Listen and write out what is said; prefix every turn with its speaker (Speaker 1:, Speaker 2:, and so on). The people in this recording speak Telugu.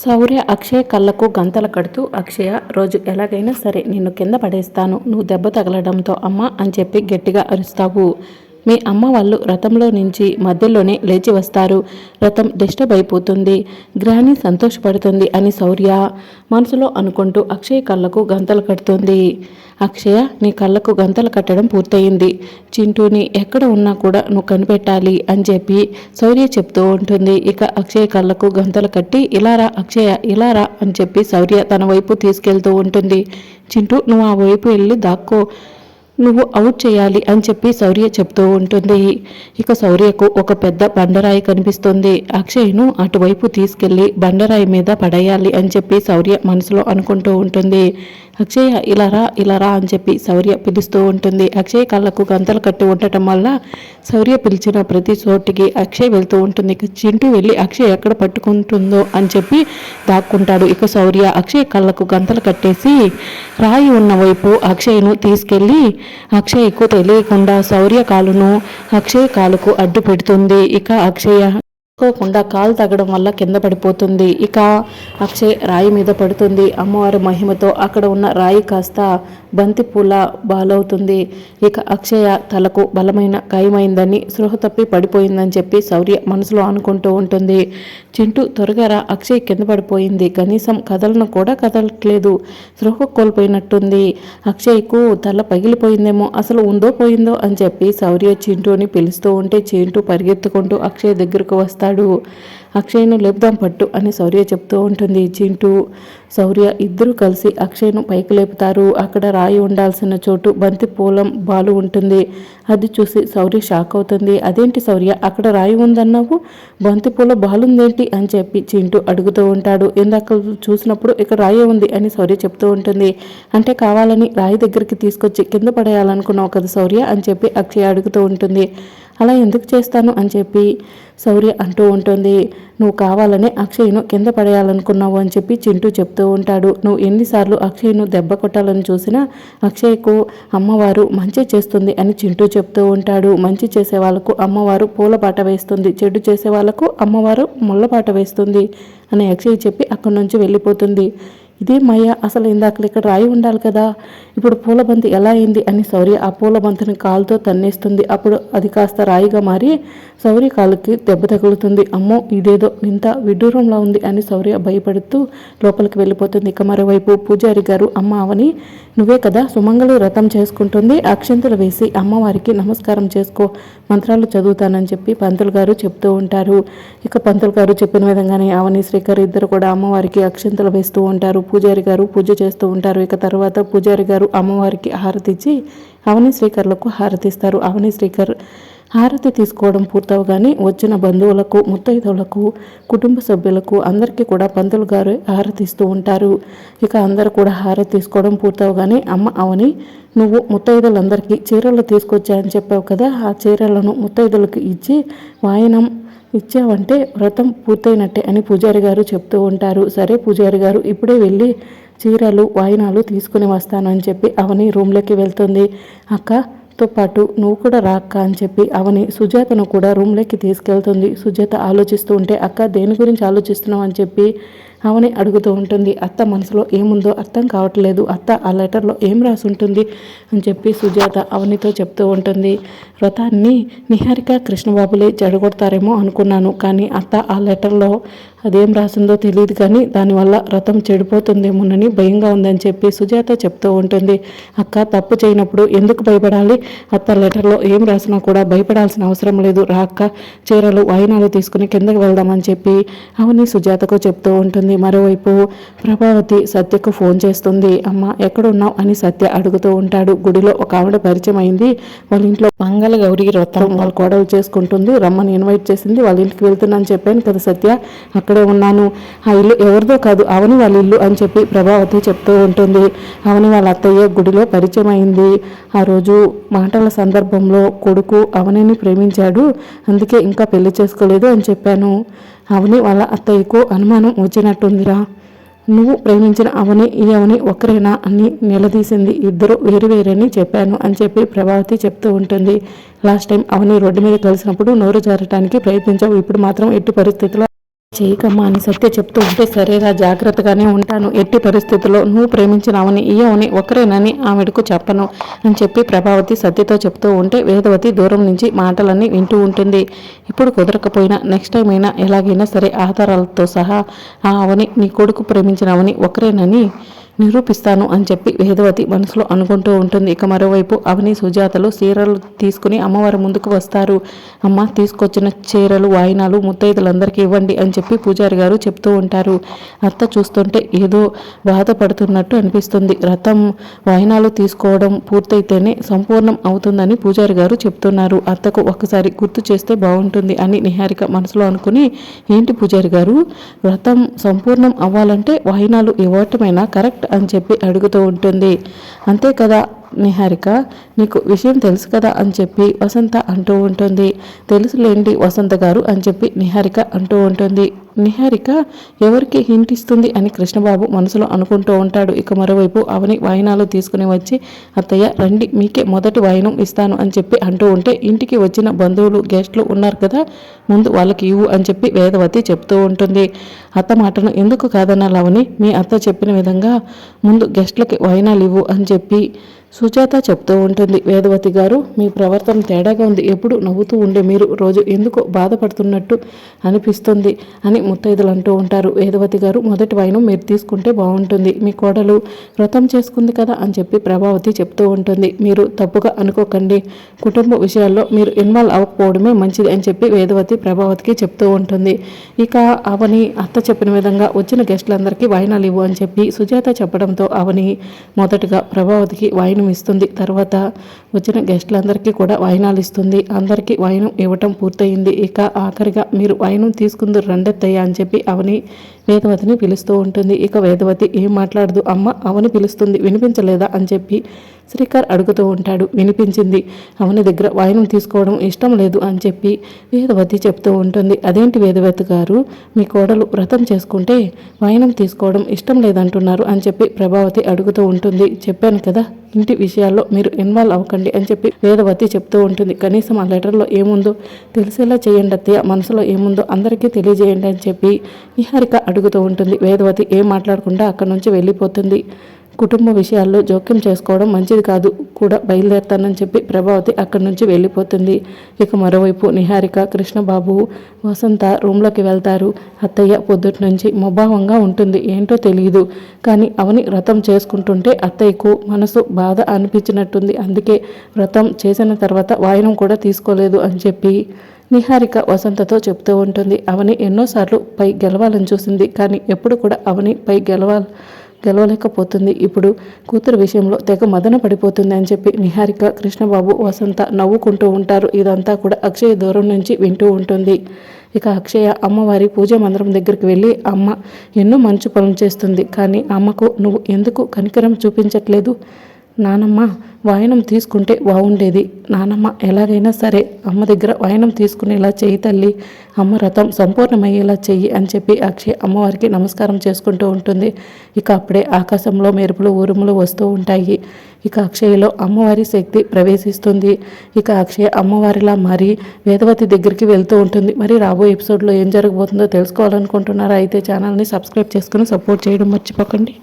Speaker 1: శౌర్య అక్షయ్ కళ్ళకు గంతలు కడుతూ అక్షయ రోజు ఎలాగైనా సరే నిన్ను కింద పడేస్తాను. నువ్వు దెబ్బ తగలడంతో అమ్మ అని చెప్పి గట్టిగా అరుస్తావు. మీ అమ్మ వాళ్ళు రథంలో నుంచి మధ్యలోనే లేచి వస్తారు. రథం డిస్టర్బ్ అయిపోతుంది గ్రాని సంతోషపడుతుంది అని శౌర్య మనసులో అనుకుంటూ అక్షయ్ కళ్ళకు గంతలు కడుతుంది. అక్షయ నీ కళ్ళకు గంతలు కట్టడం పూర్తయింది. చింటూని ఎక్కడ ఉన్నా కూడా నువ్వు కనిపెట్టాలి అని చెప్పి శౌర్య చెప్తూ ఉంటుంది. ఇక అక్షయ్ కళ్ళకు గంతలు కట్టి ఇలారా అక్షయ ఇలారా అని చెప్పి శౌర్య తన వైపు తీసుకెళ్తూ ఉంటుంది. చింటూ నువ్వు ఆ వైపు వెళ్ళి దాక్కో నువ్వు అవుట్ చేయాలి అని చెప్పి శౌర్య చెప్తూ ఉంటుంది. ఇక శౌర్యకు ఒక పెద్ద బండరాయి కనిపిస్తుంది. అక్షయ్ను అటువైపు తీసుకెళ్ళి బండరాయి మీద పడేయాలి అని చెప్పి శౌర్య మనసులో అనుకుంటూ ఉంటుంది. అక్షయ ఇలా రా ఇలా రా అని చెప్పి శౌర్య పిలుస్తూ ఉంటుంది. అక్షయ్ కళ్ళకు గంతలు కట్టి ఉండటం వల్ల శౌర్య పిలిచిన ప్రతి చోటికి అక్షయ్ వెళ్తూ ఉంటుంది. చింటూ వెళ్ళి అక్షయ్ ఎక్కడ పట్టుకుంటుందో అని చెప్పి దాక్కుంటాడు. ఇక శౌర్య అక్షయ్ కళ్ళకు గంతలు కట్టేసి రాయి ఉన్న వైపు అక్షయ్ను తీసుకెళ్ళి అక్షయ్కు తెలియకుండా శౌర్య కాలును అక్షయ్ కాలుకు అడ్డు పెడుతుంది. ఇక అక్షయ అనుకోకుండా కాలు తగ్గడం వల్ల కింద పడిపోతుంది. ఇక అక్షయ్ రాయి మీద పడుతుంది. అమ్మవారి మహిమతో అక్కడ ఉన్న రాయి కాస్త బంతి పూల బాలవుతుంది. ఇక అక్షయ తలకు బలమైన గాయమైందని సృహ తప్పి పడిపోయిందని చెప్పి శౌర్య మనసులో అనుకుంటూ ఉంటుంది. చింటూ త్వరగా రా అక్షయ్ కింద పడిపోయింది. కనీసం కథలను కూడా కదలట్లేదు. సృహ కోల్పోయినట్టుంది. అక్షయ్కు తల పగిలిపోయిందేమో అసలు ఉందో పోయిందో అని చెప్పి శౌర్య చింటూని పిలుస్తూ ఉంటే చింటూ పరిగెత్తుకుంటూ అక్షయ్ దగ్గరకు వస్తాడు అక్షయ్ను లేపుదాం పట్టు అని శౌర్య చెప్తూ ఉంటుంది. చింటూ శౌర్య ఇద్దరు కలిసి అక్షయ్ను పైకి లేపుతారు. అక్కడ రాయి ఉండాల్సిన చోటు బంతి పూలం బాలు ఉంటుంది. అది చూసి శౌర్య షాక్ అవుతుంది. అదేంటి శౌర్య అక్కడ రాయి ఉందన్నావు? బంతి పూల బాలుందేంటి? అని చెప్పి చింటూ అడుగుతూ ఉంటాడు. ఇందాక చూసినప్పుడు ఇక్కడ రాయి ఉంది అని శౌర్య చెప్తూ ఉంటుంది. అంటే కావాలని రాయి దగ్గరికి తీసుకొచ్చి కింద పడేయాలనుకున్నావు కదా శౌర్య? అని చెప్పి అక్షయ అడుగుతూ ఉంటుంది. అలా ఎందుకు చేస్తాను అని చెప్పి శౌర్య అంటూ ఉంటుంది. నువ్వు కావాలనే అక్షయ్ను కింద పడేయాలనుకున్నావు అని చెప్పి చింటూ చెప్తూ ఉంటాడు. నువ్వు ఎన్నిసార్లు అక్షయ్ను దెబ్బ కొట్టాలని చూసినా అక్షయ్కు అమ్మవారు మంచి చేస్తుంది అని చింటూ చెప్తూ ఉంటాడు. మంచి చేసే వాళ్ళకు అమ్మవారు పూలపాట వేస్తుంది. చెడు చేసే వాళ్ళకు అమ్మవారు ముళ్ళపాట వేస్తుంది అని అక్షయ్ చెప్పి అక్కడి నుంచి వెళ్ళిపోతుంది. ఇదే మయ అసలు ఇందాక ఇక్కడ రాయి ఉండాలి కదా? ఇప్పుడు పూలబంతి ఎలా అయింది అని సౌర్య ఆ పూలబంతిని కాలుతో తన్నేస్తుంది. అప్పుడు అది కాస్త రాయిగా మారి శౌర్య కాలుకి దెబ్బ తగులుతుంది. అమ్మో ఇదేదో ఇంత విడ్డూరంలో ఉంది అని శౌర్య భయపడుతూ లోపలికి వెళ్ళిపోతుంది. ఇక మరోవైపు పూజారి గారు అమ్మ అవని నువ్వే కదా సుమంగళి వ్రతం చేసుకుంటుంది. అక్షంతలు వేసి అమ్మవారికి నమస్కారం చేసుకో మంత్రాలు చదువుతానని చెప్పి పంతులు గారు చెప్తూ ఉంటారు. ఇక పంతులు గారు చెప్పిన విధంగానే అవని శ్రీకర్ ఇద్దరు కూడా అమ్మవారికి అక్షంతలు వేస్తూ ఉంటారు. పూజారి గారు పూజ చేస్తూ ఉంటారు. ఇక తర్వాత పూజారి గారు అమ్మవారికి హారతి ఇచ్చి అవని శ్రీకర్లకు హారతి ఇస్తారు అవని శ్రీకర్ హారతి తీసుకోవడం పూర్తవగానే వచ్చిన బంధువులకు ముత్తైదువులకు కుటుంబ సభ్యులకు అందరికీ కూడా పంతులు గారు హారతి ఇస్తూ ఉంటారు. ఇక అందరూ కూడా హారతి తీసుకోవడం పూర్తవగానే అమ్మ అవని నువ్వు ముత్తైదులందరికీ చీరలు తీసుకొచ్చాయని చెప్పావు కదా ఆ చీరలను ముత్తైదులకు ఇచ్చి వాయనం ఇచ్చావంటే వ్రతం పూర్తయినట్టే అని పూజారి గారు చెప్తూ ఉంటారు. సరే పూజారి గారు ఇప్పుడే వెళ్ళి చీరలు వాయినాలు తీసుకుని వస్తానని చెప్పి అవని రూమ్లోకి వెళ్తుంది. అక్క తో పాటు నువ్వు కూడా రాక్క అని చెప్పి అవని సుజాతను కూడా రూమ్లోకి తీసుకెళ్తుంది. సుజాత ఆలోచిస్తూ ఉంటే అక్క దేని గురించి ఆలోచిస్తున్నావు? అని చెప్పి అవని అడుగుతూ ఉంటుంది అత్త మనసులో ఏముందో అర్థం కావట్లేదు అత్త ఆ లెటర్లో ఏం రాసి ఉంటుంది అని చెప్పి సుజాత అవనితో చెప్తూ ఉంటుంది వ్రతాన్ని నిహారిక కృష్ణబాబులే చెడగొడతారేమో అనుకున్నాను కానీ అత్త ఆ లెటర్లో అదేం రాసిందో తెలియదు కానీ దానివల్ల రథం చెడిపోతుందేమోనని భయంగా ఉందని చెప్పి సుజాత చెప్తూ ఉంటుంది అక్క తప్పు చేయనప్పుడు ఎందుకు భయపడాలి? అత్త లెటర్లో ఏం రాసినా కూడా భయపడాల్సిన అవసరం లేదు రా అక్క చీరలు వాయినాలు తీసుకుని కిందకి వెళ్దామని చెప్పి అవని సుజాతకు చెప్తూ ఉంటుంది మరోవైపు ప్రభావతి సత్యకు ఫోన్ చేస్తుంది అమ్మ ఎక్కడున్నావు? అని సత్య అడుగుతూ ఉంటాడు. గుడిలో ఒక ఆవిడ పరిచయం అయింది వాళ్ళ ఇంట్లో మంగళ గౌరీ వ్రతం వాళ్ళ కోడలు చేసుకుంటుంది. రమ్మని ఇన్వైట్ చేసింది వాళ్ళ ఇంటికి వెళ్తున్నాను చెప్పాను కదా సత్య. అక్కడే ఉన్నాను. ఆ ఇల్లు ఎవరిదో కాదు అవని వాళ్ళ ఇల్లు అని చెప్పి ప్రభావతి చెప్తూ ఉంటుంది. అవని వాళ్ళ అత్తయ్య గుడిలో పరిచయం అయింది ఆ రోజు మాటల సందర్భంలో కొడుకు అవనిని ప్రేమించాడు. అందుకే ఇంకా పెళ్ళి చేసుకోలేదు అని చెప్పాను. అవని వాళ్ళ అత్తయ్యకు అనుమానం వచ్చినట్టుందిరా. నువ్వు ప్రేమించిన అవని ఈ అవని ఒకరేనా అని నిలదీసింది. ఇద్దరు వేరు వేరని చెప్పాను అని చెప్పి ప్రభావతి చెప్తూ ఉంటుంది. లాస్ట్ టైం అవని రోడ్డు మీద కలిసినప్పుడు నోరు జారటానికి ప్రయత్నించావు. ఇప్పుడు మాత్రం ఎట్టి పరిస్థితిలో చేయకమ్మా అని సత్య చెప్తూ ఉంటే సరేరా జాగ్రత్తగానే ఉంటాను. ఎట్టి పరిస్థితుల్లో నువ్వు ప్రేమించినావని ఇయ్యవని ఒకరేనని ఆమెడకు చెప్పను. అని చెప్పి ప్రభావతి సత్యతో చెప్తూ ఉంటే వేదవతి దూరం నుంచి మాటలన్నీ వింటూ ఉంటుంది. ఇప్పుడు కుదరకపోయినా నెక్స్ట్ టైం అయినా ఎలాగైనా సరే ఆధారాలతో సహా ఆ అవని నీ కొడుకు ప్రేమించినావని ఒకరేనని నిరూపిస్తాను అని చెప్పి వేదవతి మనసులో అనుకుంటూ ఉంటుంది. ఇక మరోవైపు అవని సుజాతలు చీరలు తీసుకుని అమ్మవారి ముందుకు వస్తారు. అమ్మ తీసుకొచ్చిన చీరలు వాయినాలు ముత్తైదులందరికీ ఇవ్వండి అని చెప్పి పూజారి గారు చెప్తూ ఉంటారు. అత్త చూస్తుంటే ఏదో బాధపడుతున్నట్టు అనిపిస్తుంది. రథం వాయినాలు తీసుకోవడం పూర్తయితేనే సంపూర్ణం అవుతుందని పూజారి గారు చెప్తున్నారు. అత్తకు ఒక్కసారి గుర్తు చేస్తే బాగుంటుంది అని నిహారిక మనసులో అనుకుని ఏంటి పూజారి గారు? వ్రతం సంపూర్ణం అవ్వాలంటే వాయినాలు ఇవ్వటమైనా? కరెక్ట్ అని చెప్పి అడుగుతూ ఉంటుంది. అంతే కదా? నిహారిక నీకు విషయం తెలుసు కదా అని చెప్పి వసంత అంటూ ఉంటుంది. తెలుసులేండి వసంత గారు అని చెప్పి నిహారిక అంటూ ఉంటుంది. నిహారిక ఎవరికి హింట్ ఇస్తుంది అని కృష్ణబాబు మనసులో అనుకుంటూ ఉంటాడు. ఇక మరోవైపు అవని వాయినాలు తీసుకుని వచ్చి అత్తయ్య రండి మీకే మొదటి వాయినం ఇస్తాను అని చెప్పి అంటూ ఉంటే ఇంటికి వచ్చిన బంధువులు గెస్ట్లు ఉన్నారు కదా ముందు వాళ్ళకి ఇవ్వు అని చెప్పి వేదవతి చెప్తూ ఉంటుంది. అత్త మాటను ఎందుకు కాదనాలవని మీ అత్త చెప్పిన విధంగా ముందు గెస్ట్లకి వాయినాలు ఇవ్వు అని చెప్పి సుజాత చెప్తూ ఉంటుంది వేదవతి గారు మీ ప్రవర్తన తేడాగా ఉంది. ఎప్పుడు నవ్వుతూ ఉండే మీరు రోజు ఎందుకో బాధపడుతున్నట్టు అనిపిస్తుంది అని ముత్తైదులు అంటూ ఉంటారు. వేదవతి గారు మొదటి వైనం మీరు తీసుకుంటే బాగుంటుంది. మీ కోడలు వ్రతం చేసుకుంది కదా అని చెప్పి ప్రభావతి చెప్తూ ఉంటుంది. మీరు తప్పుగా అనుకోకండి. కుటుంబ విషయాల్లో మీరు ఇన్వాల్వ్ అవ్వకపోవడమే మంచిది అని చెప్పి వేదవతి ప్రభావతికి చెప్తూ ఉంటుంది. ఇక అవని అత్త చెప్పిన విధంగా వచ్చిన గెస్టులందరికీ వాయినాలు ఇవ్వు అని చెప్పి సుజాత చెప్పడంతో అవని మొదటగా ప్రభావతికి వాయిన ఇస్తుంది. తర్వాత వచ్చిన గెస్టులందరికీ కూడా వాయినాలు ఇస్తుంది. అందరికీ వాయినం ఇవ్వటం పూర్తయింది. ఇక ఆఖరిగా మీరు వాయినం తీసుకుందరు రండెత్తయ్యా అని చెప్పి అవని వేదవతిని పిలుస్తూ ఉంటుంది. ఇక వేదవతి ఏం మాట్లాడదు? అమ్మ అవని పిలుస్తుంది. వినిపించలేదా? అని చెప్పి శ్రీకర్ అడుగుతూ ఉంటాడు వినిపించింది. అవని దగ్గర వాయినం తీసుకోవడం ఇష్టం లేదు అని చెప్పి వేదవతి చెప్తూ ఉంటుంది. అదేంటి వేదవతి గారు? మీ కోడలు వ్రతం చేసుకుంటే వాయినం తీసుకోవడం ఇష్టం లేదంటున్నారు అని చెప్పి ప్రభావతి అడుగుతూ ఉంటుంది. చెప్పాను కదా ఇంటి విషయాల్లో మీరు ఇన్వాల్వ్ అవ్వకండి అని చెప్పి వేదవతి చెప్తూ ఉంటుంది. కనీసం ఆ లెటర్లో ఏముందో తెలిసేలా చేయండి అత్తయ్య మనసులో ఏముందో అందరికీ తెలియజేయండి అని చెప్పి నిహారిక అడుగుతూ ఉంటుంది. వేదవతి ఏం మాట్లాడకుండా అక్కడి నుంచి వెళ్ళిపోతుంది. కుటుంబ విషయాల్లో జోక్యం చేసుకోవడం మంచిది కాదు కూడా బయలుదేరుతానని చెప్పి ప్రభావతి అక్కడి నుంచి వెళ్ళిపోతుంది. ఇక మరోవైపు నిహారిక కృష్ణబాబు వసంత రూమ్లోకి వెళ్తారు. అత్తయ్య పొద్దుటి నుంచి ముభావంగా ఉంటుంది. ఏంటో తెలియదు కానీ అవని వ్రతం చేసుకుంటుంటే అత్తయ్యకు మనసు బాధ అనిపించినట్టుంది. అందుకే వ్రతం చేసిన తర్వాత వాయనం కూడా తీసుకోలేదు అని చెప్పి నిహారిక వసంతతో చెప్తూ ఉంటుంది. అవని ఎన్నోసార్లు పై గెలవాలని చూసింది. కానీ ఎప్పుడు కూడా అవని పై గెలవాలి గెలవలేకపోతుంది. ఇప్పుడు కూతురు విషయంలో తెగ మదన పడిపోతుంది అని చెప్పి నిహారిక కృష్ణబాబు వసంత నవ్వుకుంటూ ఉంటారు. ఇదంతా కూడా అక్షయ దూరం నుంచి వింటూ ఉంటుంది. ఇక అక్షయ అమ్మవారి పూజ మందిరం దగ్గరికి వెళ్ళి అమ్మ ఎన్నో మంచు పనులు చేస్తుంది. కానీ అమ్మకు నువ్వు ఎందుకు కనికరం చూపించట్లేదు? నానమ్మ వాయనం తీసుకుంటే బాగుండేది నానమ్మ ఎలాగైనా సరే అమ్మ దగ్గర వాయనం తీసుకునేలా చెయ్యి తల్లి. అమ్మ రథం సంపూర్ణమయ్యేలా చెయ్యి అని చెప్పి అక్షయ్ అమ్మవారికి నమస్కారం చేసుకుంటూ ఉంటుంది. ఇక అప్పుడే ఆకాశంలో మెరుపులు ఊరుములు వస్తూ ఉంటాయి. ఇక అక్షయలో అమ్మవారి శక్తి ప్రవేశిస్తుంది. ఇక అక్షయ అమ్మవారిలా మారి వేదవతి దగ్గరికి వెళ్తూ ఉంటుంది. మరి రాబోయే ఎపిసోడ్లో ఏం జరగబోతుందో తెలుసుకోవాలనుకుంటున్నారా? అయితే ఛానల్ని సబ్స్క్రైబ్ చేసుకుని సపోర్ట్ చేయడం మర్చిపోకండి.